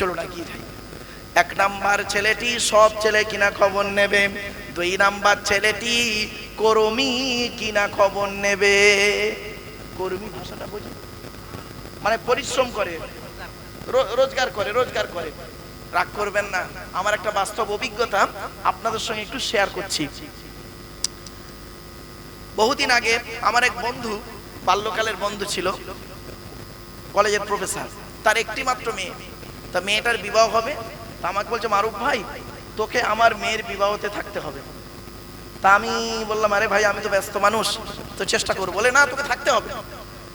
চলো না গিয়ে যাই। এক নাম্বার ছেলেটি সব ছেলে কিনা খবর নেবে, দুই নাম্বার ছেলেটি কর্মী কিনা খবর নেবে। কর্মী ভাষাটা বুঝি? মানে পরিশ্রম করে রোজগার করে রোজগার করে। রাগ করবেন না, আমার একটা বাস্তব অভিজ্ঞতা আপনাদের সঙ্গে একটু শেয়ার করছি। বহুদিন আগে আমার এক বন্ধু, বাল্যকালের বন্ধু ছিল, কলেজের প্রফেসর তার একটি মাত্র মেয়ে। তা মেয়েটার বিবাহ হবে? তা আমাকে বলছে, মারুফ ভাই, তোকে আমার মেয়ের বিবাহতে থাকতে হবে। তা আমি বললাম, আরে ভাই, আমি তো ব্যস্ত মানুষ, তো চেষ্টা করব। বলে, না, তোকে থাকতে হবে।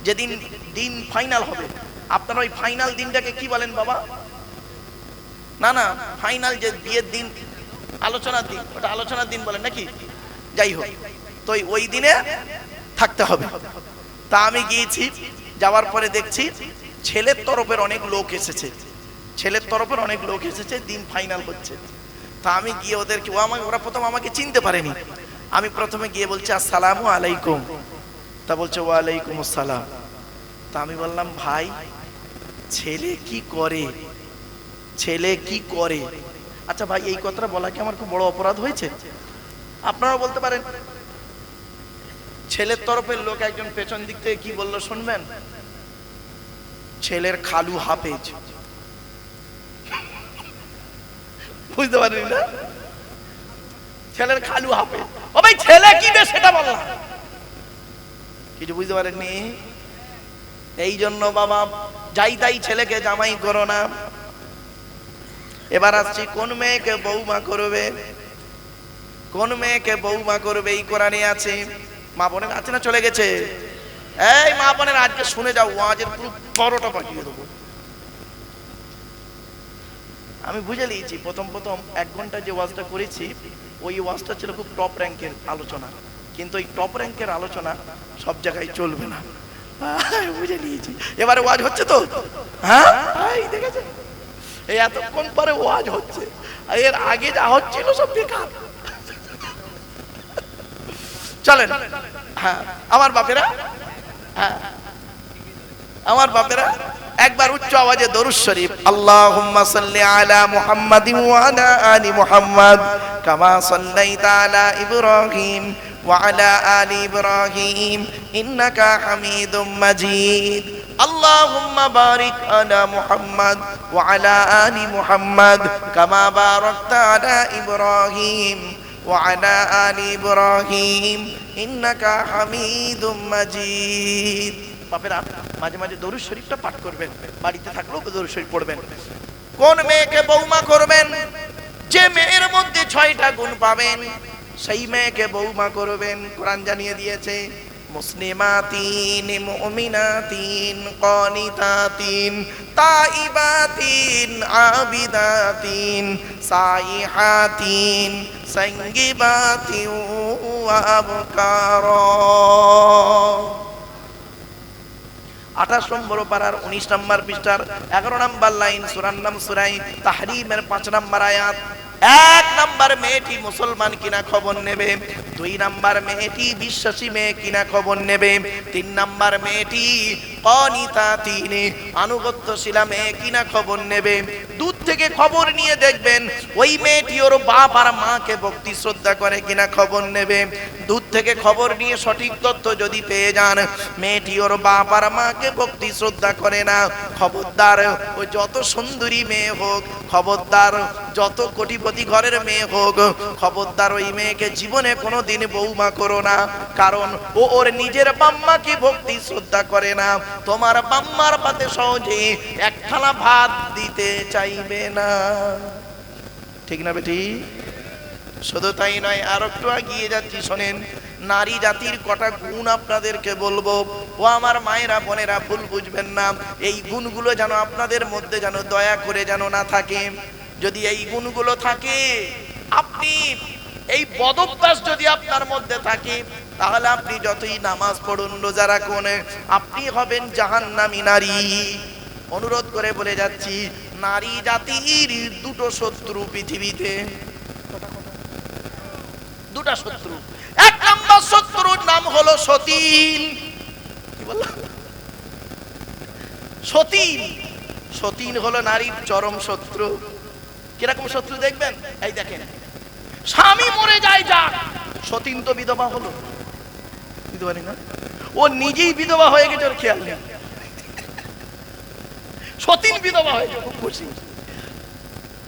যেদিন দিন ফাইনাল হবে, আপনারা ওই ফাইনাল দিনটাকে কি বলেন বাবা? না না ফাইনাল যে বিয়ের দিন, আলোচনার দিন, ওটা আলোচনার দিন বলেন নাকি? যাই হোক, তো ওই- দিনে থাকতে হবে। তা আমি গিয়েছি, যাওয়ার পরে দেখছি, ছেলের তরফের অনেক লোক এসেছে। ছেলের তরফের অনেক লোক এসেছে, দিন ফাইনাল হচ্ছে। তা আমি গিয়ে ওদেরকে, ও আমাকে, ওরা প্রথম আমাকে চিনতে পারেনি। আমি প্রথমে গিয়ে বলছি, আসসালামু আলাইকুম। তা বলছে, ওয়ালাইকুম আসসালাম। তা আমি বললাম, ভাই, ছেলে কি করে? ছেলে কি করে? আচ্ছা ভাই, এই কথাটা বলা কি আমার খুব বড় অপরাধ হয়েছে? আপনারা বলতে পারেন। ছেলের তরফের লোক একজন পেছন দিক থেকে কি বলল শুনবেন? ছেলের খালু হাফেজ। বুঝতে পারেন না? ছেলের খালু হাফেজ ও ভাই, ছেলে কি বে সেটা বললাম কিছু বুঝতে পারেননি? এই জন্য বাবা, যাই তাই ছেলেকে জামাই করো না। এবার আসছি, কোন মেয়েকে বৌমা করবে? কোন মেয়েকে বৌমা করবে? এই কোরআনে আছে। মা বোনের আছে না? চলে গেছে। এই মা বোনের, আজকে শুনে যাও ওয়াজের পুরো বড়টা পাঠিয়ে দেবো। আমি বুঝে নিয়েছি, প্রথম প্রথম এক ঘণ্টা যে ওয়াজটা করেছি, ওই ওয়াজটা ছিল খুব টপ র্যাঙ্কের আলোচনা। কিন্তু ওই টপ র্যাঙ্কের আলোচনা সব জায়গায় চলবে না। বুঝে নিয়েছি। এবারে ওয়াজ হচ্ছে তো? হ্যাঁ? এই দেখেছেন? এই এতক্ষণ পরে ওয়াজ হচ্ছে। এর আগে যা হচ্ছিল সব বেকার। চলেন। হ্যাঁ আমার বাপেরা? হ্যাঁ। আমার বাপেরা? একবার উচ্চ আওয়াজে দরুদ শরীফ আল্লাহুম্মা সাল্লি আলা মুহাম্মাদিন ওয়া আলা আলি মুহাম্মাদ কামা সাল্লাইতা আলা ইব্রাহিম ওয়া আলা আলি ইব্রাহিম ইন্নাকা হামিদুম মাজিদ اللهم بارك على محمد وعلى آل محمد كما باركت على إبراهيم وعلى آل إبراهيم إنك حميد مجيد বাপেরা, মাঝে মাঝে দরুদ শরীফটা পাঠ করবেন। বাড়িতে থাকলেও দরুদ শরীফ পড়বেন। কোন মেয়েকে বৌমা করবেন? যে মেয়ের মধ্যে ছয়টা গুণ পাবেন, সেই মেয়েকে বৌমা করবেন। কোরআন জানিয়ে দিয়েছে, মুসলিমাতিন, মুমিনাতিন, কনিতাতিন, তাইবাতিন, আবিদাতিন, সাইহাতিন সঙ্গিবাতিন ওয়া আবকারা। আঠাশ নম্বর পাড়ার উনিশ নম্বর পৃষ্ঠার এগারো নম্বর লাইন সুরান নাম সুরাই, তাহরিমের পাঁচ নম্বর আয়াত। এক নাম্বার মেয়েটি মুসলমান কিনা খবর নেবে, দুই নাম্বার মেয়েটি বিশ্বাসী মেয়ে কিনা খবর নেবে, তিন নাম্বার মেয়েটি তিনে আনুগত্যশীলা মেয়ে কিনা খবর নেবে? দূর থেকে খবর নিয়ে দেখবেন, ওই মেয়েটি ওর বাপ আর মাকে ভক্তি শ্রদ্ধা করে কিনা খবর নেবে? দূর থেকে খবর নিয়ে সঠিক তথ্য যদি পেয়ে যান, মেয়েটি ওর বাপ আর মাকে ভক্তি শ্রদ্ধা করে না। খবরদার, ও যত সুন্দরী মেয়ে হোক, খবরদার, যত কোটিপতি ঘরের মেয়ে হোক, খবরদার ওই মেয়েকে জীবনে কোনো দিন বৌমা করো না। কারণ ও ওর নিজের বাম্মাকে ভক্তি শ্রদ্ধা করে না। তোমার বাম্মার পাতে সহজে এক থালা ভাত দিতে চাইবে না। ঠিক না বেটি? শুধু তাই নয়, আর একটু এগিয়ে যাচ্ছি, শোনেন, নারী জাতির কটা গুণ আপনাদেরকে বলব। ও আমার মায়েরা, বোনেরা, ভুল বুঝবেন না, এই গুণগুলো যেন আপনাদের মধ্যে যেন দয়া করে যেন না থাকে। যদি এই গুণগুলো থাকে, আপনি এই বদভ্যাস যদি আপনার মধ্যে থাকে তাহলে আপনি যতই নামাজ পড়ুন রোজা রাখুন, আপনি হবেন জাহান্নামী নারী। অনুরোধ করে বলে যাচ্ছি, নারী জাতির দুটো শত্রু পৃথিবীতে। দুটা শত্রু। এক নম্বর শত্রুর নাম হলো সতীন। কি বললাম? সতীন। সতীন হলো নারীর চরম শত্রু। কীরকম শত্রু দেখবেন? এই দেখেন। স্বামী মরে যায় যা সতীন তো বিধবা হলো। বিধবা নেই না? ও নিজেই বিধবা হয়ে গেছে, ওর খেয়াল নেই। সতীন বিধবা হয়ে খুব খুশি।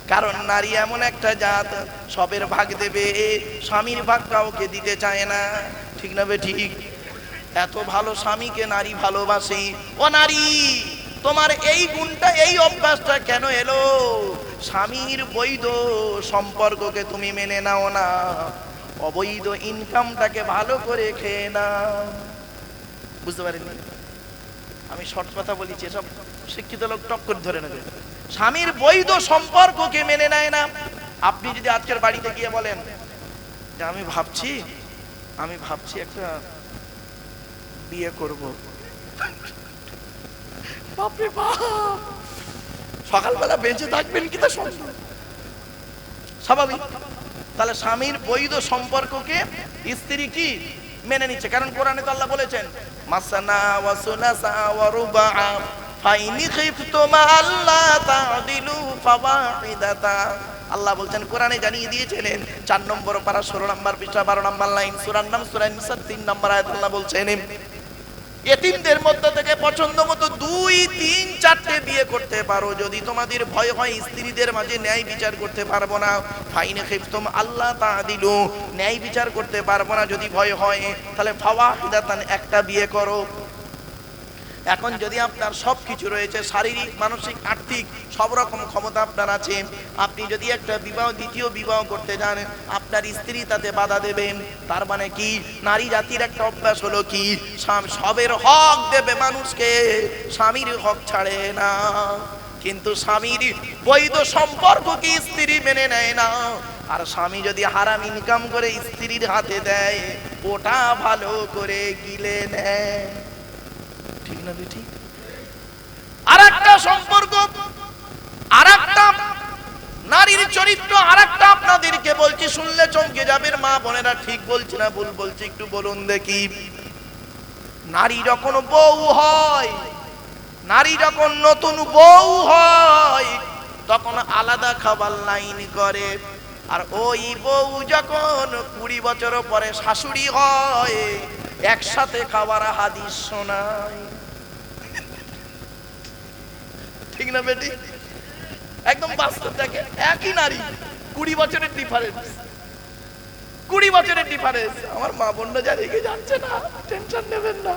কারণ নারী এমন একটা জাত, সবের ভাগ দেবে, স্বামীর ভাগ কাউকে দিতে চায় না। ঠিক না বে ঠিক? এত ভালো স্বামীকে নারী ভালোবাসে। ও নারী, তোমার এই গুণটা, এই অভ্যাসটা কেন এলো? স্বামীর বৈধ সম্পর্ককে তুমি মেনে নাও না। অবৈধ ইনকামটাকে ভালো করে খেয়ে না বুঝতে পারিনি? আমি শর্ট কথা বলেছি এসব শিক্ষিত লোক টপ করে ধরে নেবে। স্বামীর বৈধ সম্পর্ককে মেনে নেয় না। আপনি যদি আজকের বাড়িতে গিয়ে বলেন, যে আমি ভাবছি আমি ভাবছি একটা বিয়ে করব। বাপরে বাপ! সকালবেলা বেঁচে থাকবেন কি তা। স্বাভাবিক। তাহলে স্বামীর বৈধ সম্পর্ককে স্ত্রী কি মেনে নিচ্ছে? কারণ কোরআনে তো আল্লাহ বলেছেন, মাসানা ওয়া সুলাসা ওয়া রুবা ফাইনি খিফতুমা আল্লা তাদিলু ফাওয়াহিদাতা। আল্লাহ বলছেন, কোরআনে জানিয়ে দিয়েছেন চার নম্বর পারা ষোলো নম্বর পৃষ্ঠা, বারো নম্বর লাইন, সুরার নাম সুরাই তিন নম্বর আয়াত আল্লাহ বলছেন এতিমদের মধ্য থেকে পছন্দ মতো দুই, তিন, চারটে বিয়ে করতে পারো। যদি তোমাদের ভয় হয়, স্ত্রীদের মাঝে ন্যায় বিচার করতে পারব না। ফাইনে খেফতম আল্লাহ তা দিল ন্যায় বিচার করতে পারব না যদি ভয় হয়। তাহলে ফাওয়া একটা বিয়ে করো। এখন যদি আপনার সব কিছু রয়েছে, শারীরিক, মানসিক, আর্থিক, সব রকম ক্ষমতা আপনার আছে, আপনি যদি একটা বিবাহ, দ্বিতীয় বিবাহ করতে যান, আপনার স্ত্রী তাতে বাধা দেবেন। তার মানে কি? নারী জাতির একটা অভ্যাস হলো কি? সবের হক দেবে মানুষকে, স্বামীর হক ছাড়ে না। কিন্তু স্বামীর বৈধ সম্পর্ক কি স্ত্রী মেনে নেয় না? আর স্বামী যদি হারাম ইনকাম করে স্ত্রীর হাতে দেয়, ওটা ভালো করে গিলে নেয়। না বেটি? আর একটা সম্পর্ক আর নারীর চরিত্র আর একটা আপনাদেরকে বলছি, শুনলে চমকে যাবেন মা বোনেরা ঠিক বলছি না ভুল বলছি, একটু বলুন দেখি। নারী যখন বউ হয়, নারী যখন নতুন বউ হয়, তখন আলাদা খাবার লাইন করে। আর ওই বউ যখন কুড়ি বছর পরে শাশুড়ি হয়, একসাথে খাবার হাদিস শোনায়। ঠিক না বেটি? একদম বাস্তব, দেখে একই নারী, কুড়ি বছরের ডিফারেন্স কুড়ি বছরের ডিফারেন্স আমার মা বোনরা যা রেগে যাচ্ছে না টেনশন নেবেন না।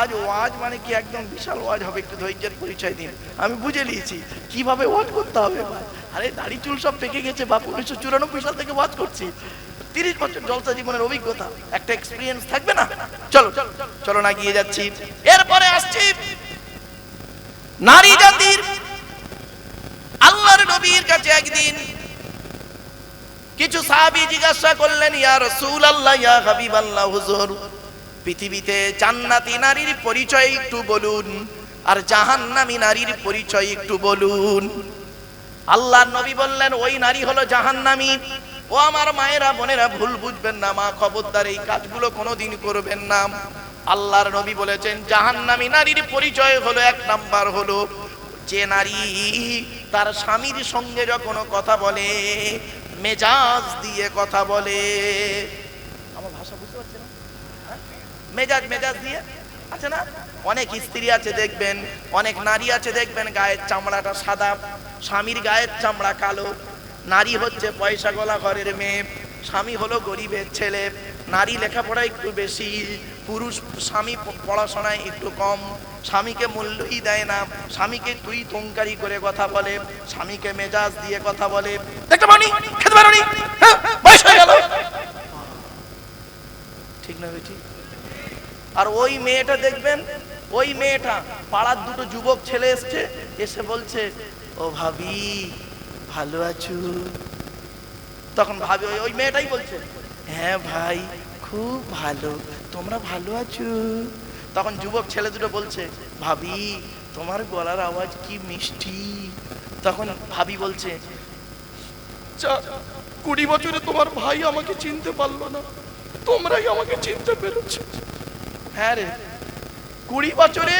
আজ ওয়াজ মানে কি একদম বিশাল ওয়াজ হবে, একটু ধৈর্যের পরিচয় দিন। আমি বুঝে নিয়েছি, কীভাবে ওয়াজ করতে হবে আরে, দাড়ি চুল সব পেকে গেছে বাপ, উনিশশো চুরানব্বই সাল থেকে ওয়াজ করছি। তিরিশ বছর জলসা জীবনের অভিজ্ঞতা, একটা এক্সপিরিয়েন্স থাকবে না? চলো চলো চলো না গিয়ে যাচ্ছি। এরপরে আসছি। নারী জাতির, আল্লাহর নবীর কাছে একদিন কিছু সাহাবী জিজ্ঞাসা করলেন, ইয়া রাসূলুল্লাহ, ইয়া হাবিবাল্লাহ, হুজুর, পৃথিবীতে জান্নাতি নারীর পরিচয় একটু বলুন আর জাহান্নামী নারীর পরিচয় একটু বলুন। আল্লাহর নবী বললেন, ওই নারী হলো জাহান্নামী। ও আমার মায়েরা, বোনেরা, ভুল বুঝবেন না, মা খবরদার, এই কাজগুলো কোনোদিন করবেন না। আল্লাহর নবী বলেছেন, জাহান্নামী নারীর পরিচয় হলো এক নাম্বার হলো যে নারী তার স্বামীর সঙ্গে যখন কথা বলে, মেজাজ দিয়ে কথা বলে। আমার ভাষা বুঝতে পারছেন মেজাজ মেজাজ দিয়ে? আছে না? অনেক স্ত্রী আছে দেখবেন, অনেক নারী আছে দেখবেন, গায়ের চামড়াটা সাদা, স্বামীর গায়ের চামড়া কালো। নারী হচ্ছে পয়সা গলা ঘরের মেয়ে, স্বামী হলো গরিবের ছেলে। নারী লেখাপড়া একটু বেশি, পুরুষ স্বামী পড়াশোনায় একটু কম, স্বামীকে মূল্যই দেয় না, স্বামীকে তুই তঙ্কারি করে কথা বলে, স্বামীকে মেজাজ দিয়ে কথা বলে। হয়ে ঠিক না বেটি? আর ওই মেয়েটা দেখবেন, ওই মেয়েটা, পাড়ার দুটো যুবক ছেলে এসছে, এসে বলছে, ও ভাবি, ভালো আছো? তখন ভাবি ওই মেয়েটাই বলছে হ্যাঁ ভাই। খুব ভালো, তোমরা ভালো আছো? তখন যুবক ছেলে দুটো বলছে, ভাবি, তোমার গলার আওয়াজ কি মিষ্টি? তখন ভাবি বলছে কুড়ি বছরে তোমার ভাই আমাকে চিনতে পারল না। তোমরাই আমাকে চিনতে পেরেছ। হ্যাঁ রে, কুড়ি বছরে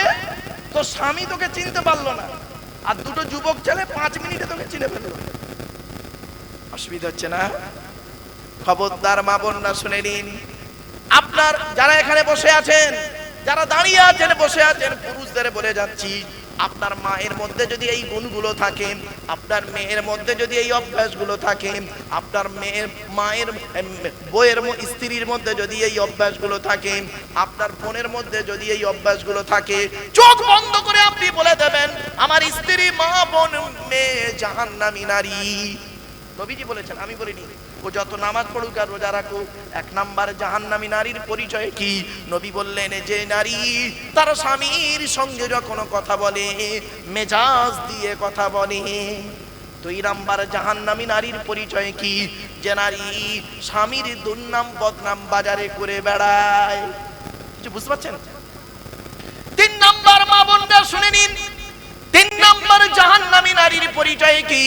তোর স্বামী তোকে চিনতে পারল না, আর দুটো যুবক ছেলে পাঁচ মিনিটে তোকে চিনে ফেলল। অসুবিধা হচ্ছে না? খবরদার মা বোনরা শুনে নিন আপনার যারা এখানে বসে আছেন, যারা দাঁড়িয়ে আছেন, বসে আছেন, পুরুষদের বলে যাচ্ছি, আপনার মায়ের মধ্যে যদি এই গুণগুলো থাকে, আপনার মেয়ের মধ্যে যদি এই অভ্যাসগুলো থাকে, আপনার মেয়ের মায়ের বইয়ের স্ত্রীর মধ্যে যদি এই অভ্যাসগুলো থাকে, আপনার বোনের মধ্যে যদি এই অভ্যাসগুলো থাকে, চোখ বন্ধ করে আপনি বলে দেবেন, আমার স্ত্রী মা, বোন, মেয়ে, জাহান্নামী নারী। নবীজি বলেছেন, আমি বলিনি। ও যত নামাজ পড়ুক আর রোজা রাখুক, এক নাম্বার জাহান্নামী নারীর পরিচয় কি? নবী বললেন, যে নারী তার স্বামীর সঙ্গে যখন কথা বলে, মেজাজ দিয়ে কথা বলে, দুই নাম্বার জাহান্নামী নারীর পরিচয় কি? যে নারী স্বামীর দুর্নাম বদনাম বাজারে করে বেড়ায়। কিছু বুঝতে পারছেন? তিন নাম্বার মা বোনরা শুনে নিন। তিন নাম্বার জাহান্নামী নারীর পরিচয় কি?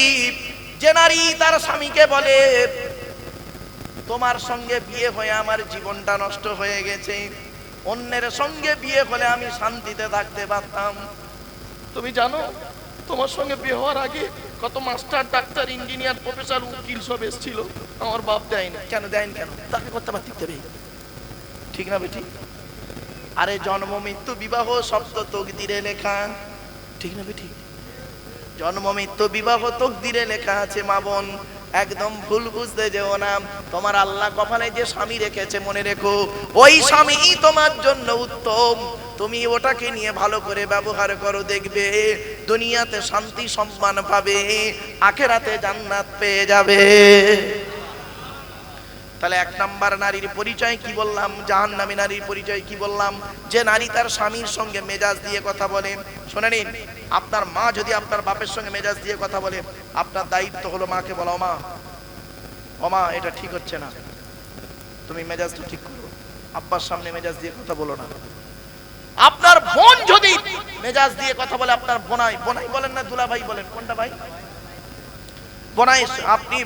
যে নারী তার স্বামীকে বলে তোমার সঙ্গে বিয়ে হয়ে আমার জীবনটা নষ্ট হয়ে গেছে। অন্যের সঙ্গে বিয়ে হলে আমি শান্তিতে থাকতে পারতাম। তুমি জানো তোমার সঙ্গে বিয়ে হওয়ার আগে কত মাস্টার ডাক্তার ইঞ্জিনিয়ার প্রফেসর উকিল সব এসেছিল। আমার বাপ দেয়নি কেন দেয়নি কেন? তাকে করতে পারতে দেবে ঠিক না বেটি? আরে জন্ম মৃত্যু বিবাহ শব্দ তকদিরে লেখা। ঠিক না বেটি? জন্ম মৃত্যু বিবাহ তকদিরে লেখা আছে মা বোন। একদম ভুল বুঝতে যেও না। তোমার আল্লাহ কপালে যে স্বামী রেখেছে, মনে রেখো, ওই স্বামী তোমার জন্য উত্তম। তুমি ওটাকে নিয়ে ভালো করে ব্যবহার করো, দেখবে দুনিয়াতে শান্তি সম্মান পাবে, আখেরাতে জান্নাত পেয়ে যাবে। তাহলে এক নাম্বার নারীর পরিচয় কি বললাম? জাহান্নামী নারীর পরিচয় কি বললাম? যে নারী তার স্বামীর সঙ্গে মেজাজ দিয়ে কথা বলে। শোনে নিন, আপনার মা যদি আপনার বাপের সঙ্গে মেজাজ দিয়ে কথা বলে, আপনার দায়িত্ব হলো মাকে বলো মা ও মা এটা ঠিক হচ্ছে না। তুমি মেজাজটা ঠিক করো। আব্বার সামনে মেজাজ দিয়ে কথা বলো না। আপনার বোন যদি মেজাজ দিয়ে কথা বলে, আপনার বোনাই বোনাই বলেন না দুলা ভাই বলেন, কোনটা ভাই? বোনাই, আপনি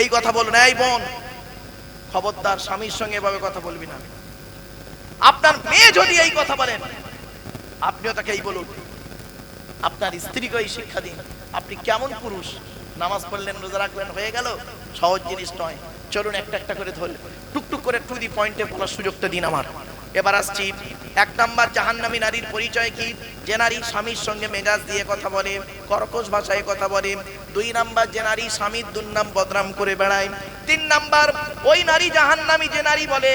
এই কথা বলুন, এই বোন খবরদার স্বামীর সঙ্গে এভাবে কথা বলবি না। আপনার মেয়ে যদি এই কথা বলেন আপনিও তাকে এই বলুন। আপনার স্ত্রীকে এই শিক্ষা দিন। আপনি কেমন পুরুষ? নামাজ পড়লেন, রোজা রাখলেন, হয়ে গেল? সহজ জিনিস নয়। চলুন একটা একটা করে ধরলে। টুকটুক করে টু দি পয়েন্টে বলার সুযোগটা দিন আমার। এবার আসছি, এক নাম্বার জাহান্নামী নারীর পরিচয় কি? যে নারী স্বামীর সঙ্গে মেজাজ দিয়ে কথা বলে, কর্কশ ভাষায় কথা বলে, দুই নাম্বার যে নারী স্বামীর দুর্নাম বদনাম করে বেড়ায় তিন নাম্বার, ওই নারী জাহান্নামী যে নারী বলে,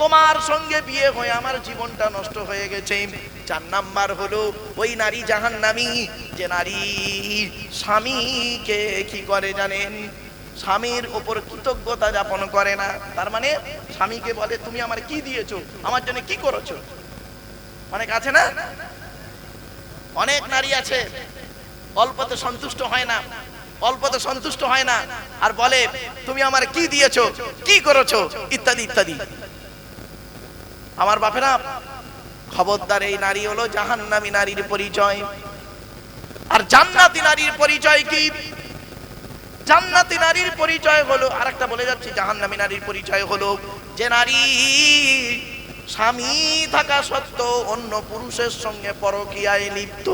তোমার সঙ্গে বিয়ে হয়ে আমার জীবনটা নষ্ট হয়ে গেছে। চার নাম্বার হলো, ওই নারী জাহান্নামী যে নারী স্বামীকে কি করে জানেন? স্বামীর ওপর কৃতজ্ঞতা যাপন করে না। তার মানে স্বামীকে বলে, তুমি আমার কি দিয়েছ? আমার জন্য কি করেছ? অনেক আছে না? অনেক নারী আছে, অল্পতে সন্তুষ্ট হয় না। অল্পতে সন্তুষ্ট হয় না আর বলে, তুমি আমার কি দিয়েছ? কি করেছ? ইত্যাদি ইত্যাদি। আমার বাপেরা, খবরদার এই নারী হলো জাহান্নামী নারীর পরিচয়। আর জান্নাতি নারীর পরিচয় কি? জান্নাতি নারীর পরিচয় হলো, আরেকটা বলে যাচ্ছি, জাহান্নামী নারীর পরিচয় হলো যে নারী স্বামী থাকা সত্ত্বেও অন্য পুরুষের সঙ্গে পরকীয়ায় লিপ্ত।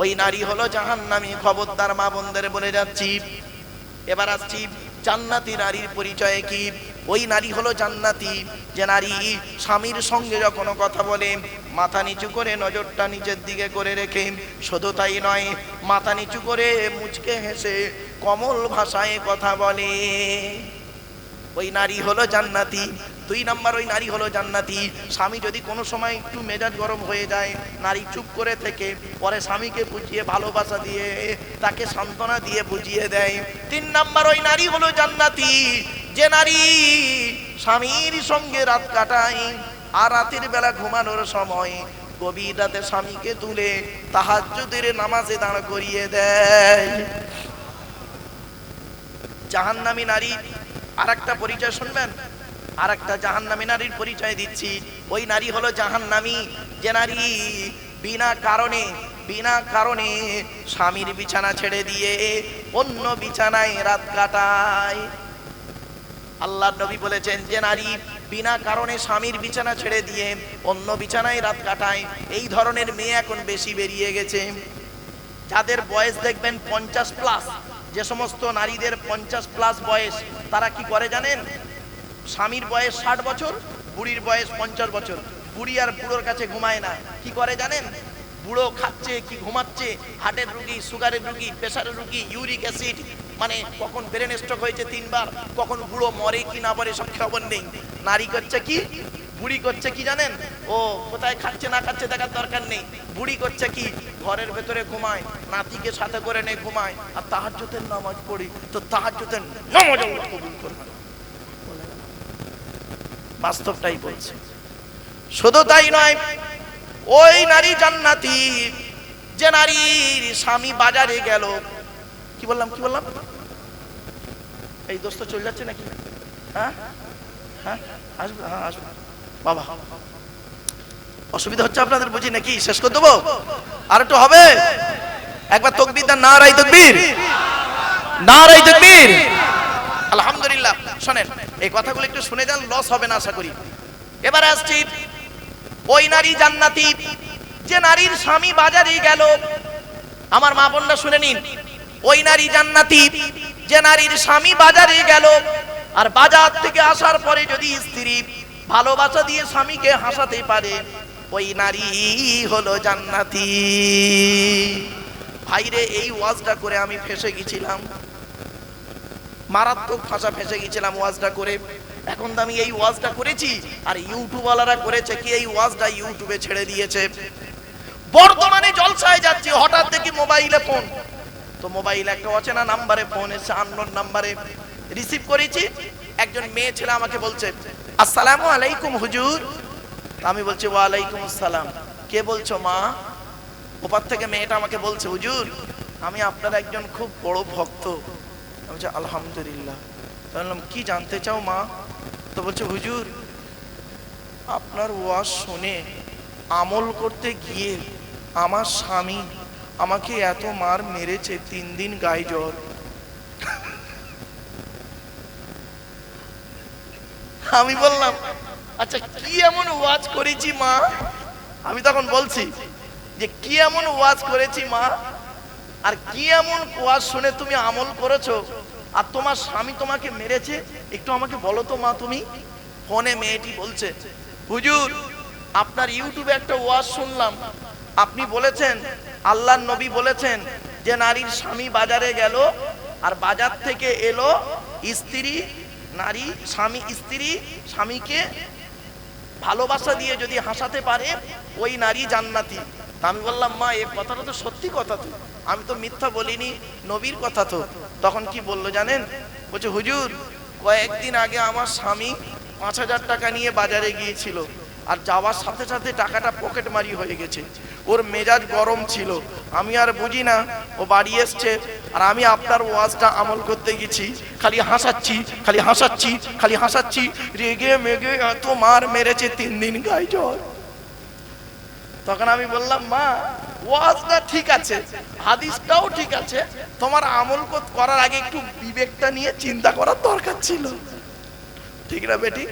ওই নারী হলো জাহান্নামী, খবরদার মা বোনদের বলে যাচ্ছি। এবার আসছি জান্নাতি নারীর পরিচয়ে কি? ওই নারী হলো জান্নাতি, যে নারী স্বামীর সঙ্গে যখন কথা বলে, মাথা নিচু করে নজরটা নিচের দিকে করে রেখে, শুধু তাই নয়, মাথা নিচু করে মুচকে হেসে কমল ভাষায় কথা বলে। ওই নারী হলো জান্নাতি দুই নাম্বার ওই নারী হলো জান্নাতি। স্বামী যদি কোনো সময় একটু মেজাজ গরম হয়ে যায়, নারী চুপ করে থেকে, পরে স্বামীকে বুঝিয়ে ভালোবাসা দিয়ে, তাকে সান্ত্বনা দিয়ে বুঝিয়ে দেয়। তিন নাম্বার ওই নারী হলো জান্নাতি। যে নারী স্বামীর সঙ্গে রাত কাটায় আর রাতের বেলা ঘুমানোর সময় গভীর রাতে স্বামীকে তুলে তাহাজ্জুদের নামাজে দাঁড় করিয়ে দেয়। জাহান্নামী নারী আর একটা পরিচয় শুনবেন? আর একটা জাহান্নামী নারীর পরিচয় দিচ্ছি। ওই নারী হলো জাহান্নামী। যে নারী বিনা কারণে বিনা কারণে স্বামীর বিছানা ছেড়ে দিয়ে অন্য বিছানায় রাত কাটায়। আল্লাহ নবী বলেছেন, যে নারী বিনা কারণে স্বামীর বিছানা ছেড়ে দিয়ে অন্য বিছানায় রাত কাটায়, এই ধরনের মেয়ে এখন বেশি বেরিয়ে গেছে। যাদের বয়স দেখবেন পঞ্চাশ প্লাস যে সমস্ত নারীদের পঞ্চাশ প্লাস বয়স, তারা কি করে জানেন? স্বামীর বয়স ষাট বছর, বুড়ির বয়স পঞ্চাশ বছর। বুড়ি আর বুড়োর কাছে ঘুমায় না। কি করে জানেন? বুড়ো খাচ্ছে, কি ঘুমাচ্ছে? হার্টের রুগী, সুগারের রুগী প্রেশারের রুগী, ইউরিক অ্যাসিড। মানে কখন ব্রেন স্ট্রোক হয়েছে তিনবার, কখন বুড়ো মরে কি না মরে সব খবর নেই। নারী করছে কি? বুড়ি করছে কি জানেন? ও কোথায় খাচ্ছে না খাচ্ছে দেখার দরকার নেই। বুড়ি করছে কি? ঘরের ভেতরে ঘুমায়, নাতিকে সাথে করে নিয়ে ঘুমায়। আর তাহাজ্জুদের নামাজ পড়ি, তো তাহাজ্জুদের নামাজ কবুল করবে। বাস্তবটাই বলছে। শুধু তাই নয়, ওই নারী জান্নাতি, যে নারীর স্বামী বাজারে গেল। কি বললাম কি বললাম? এই দোস্ত চলে যাচ্ছে নাকি? হ্যাঁ? হ্যাঁ? আসবে হ্যাঁ আসবে। বাবা, অসুবিধা হচ্ছে আপনাদের বুঝি নাকি? শেষ করে দেবো? আর একটু হবে? একবার তকবির না রাই তকবির। না রাই তকবির। আলহামদুলিল্লাহ। শোনেন, এই কথাগুলো একটু শুনে যান লস হবে না আশা করি। এবার আসছি ওই নারী জান্নাতি, যে নারীর স্বামী বাজারে গেল। আমার মা বোনরা শুনে নিন, ওই নারী জান্নাতি, যে নারীর স্বামী বাজারে গেল। আর বাজার থেকে আসার পরে যদি স্ত্রী ভালোবাসা দিয়ে স্বামীকে হাসাতে পারে, ওই নারী হলো জান্নাতি। ভাইরে, এই ওয়াজটা করে আমি ফেসে গেছিলাম। মারাত্মক ভাষা ফেসে গেছিলাম ওয়াজটা করে। এখন তো আমি এই ওয়াজটা করেছি, আর ইউটিউবওয়ালারা করেছে কি এই ওয়াজটা ইউটিউবে ছেড়ে দিয়েছে। বর্তমানে জলসায় যাচ্ছি, হঠাৎ দেখি মোবাইলে ফোন। তো মোবাইল একটা অচেনা নাম্বারে ফোন এসে আননোন নাম্বারে। রিসিভ করেছি, একজন মেয়ে ছেলে আমাকে বলছে, আসসালামু আলাইকুম হুজুর। আমি বলছি, ওয়ালাইকুম আসসালাম। কে বলছো মা? ওপার থেকে মেয়েটা আমাকে বলছে, হুজুর, আমি আপনার একজন খুব বড় ভক্ত। বলছি, আলহামদুলিল্লাহ। বললাম, কি জানতে চাও মা? তো বলছে, হুজুর, আপনার ওয়াজ শুনে, আমল করতে গিয়ে আমার স্বামী আমাকে এত মার মেরেছে, তিন দিন গায়ে জ্বর। আমি বললাম আচ্ছা কি এমন ওয়াজ করেছি মা? আমি তখন বলছি যে, কি এমন ওয়াজ করেছি মা? আর কি এমন ওয়াজ শুনে তুমি আমল করেছ? আর তোমার স্বামী তোমাকে মেরেছে? একটু আমাকে বলো তো মা তুমি। ফোনে মেয়েটি বলছে, হুজুর, আপনার ইউটিউবে একটা ওয়াজ শুনলাম। আপনি বলেছেন, আল্লাহর নবী বলেছেন যে নারীর স্বামী বাজারে গেল আর বাজার থেকে এলো স্ত্রী, নারী, স্বামী, স্ত্রী, স্বামীকে ভালোবাসা দিয়ে যদি হাসাতে পারে, ওই নারী জান্নাতি। আমি বললাম, মা, এ কথাটা তো সত্যি কথা তো। আমি তো মিথ্যা বলিনি, নবীর কথা তো। তখন কি বলল জানেন? বলছে, হুজুর, কয়েকদিন আগে আমার স্বামী পাঁচ হাজার টাকা নিয়ে বাজারে গিয়েছিল আর যাওয়ার সাথে সাথে টাকাটা পকেট মারি হয়ে গেছে। ওর মেজাজ গরম ছিল। আমি আর বুঝি না, ও বাড়ি এসছে আর আমি আপনার ওয়াজটা আমল করতে গেছি। খালি হাসাচ্ছি খালি হাসাচ্ছি খালি হাসাচ্ছি। রেগে মেগে এত মার মেরেছে তিন দিন গায়ে জ্বর তখন আমি বললাম, মা, ওয়াজটা ঠিক আছে, হাদিসটাও ঠিক আছে, তোমার আমল কর- করার আগে একটু বিবেকটা নিয়ে চিন্তা করার দরকার ছিল। ঠিক না বেটি?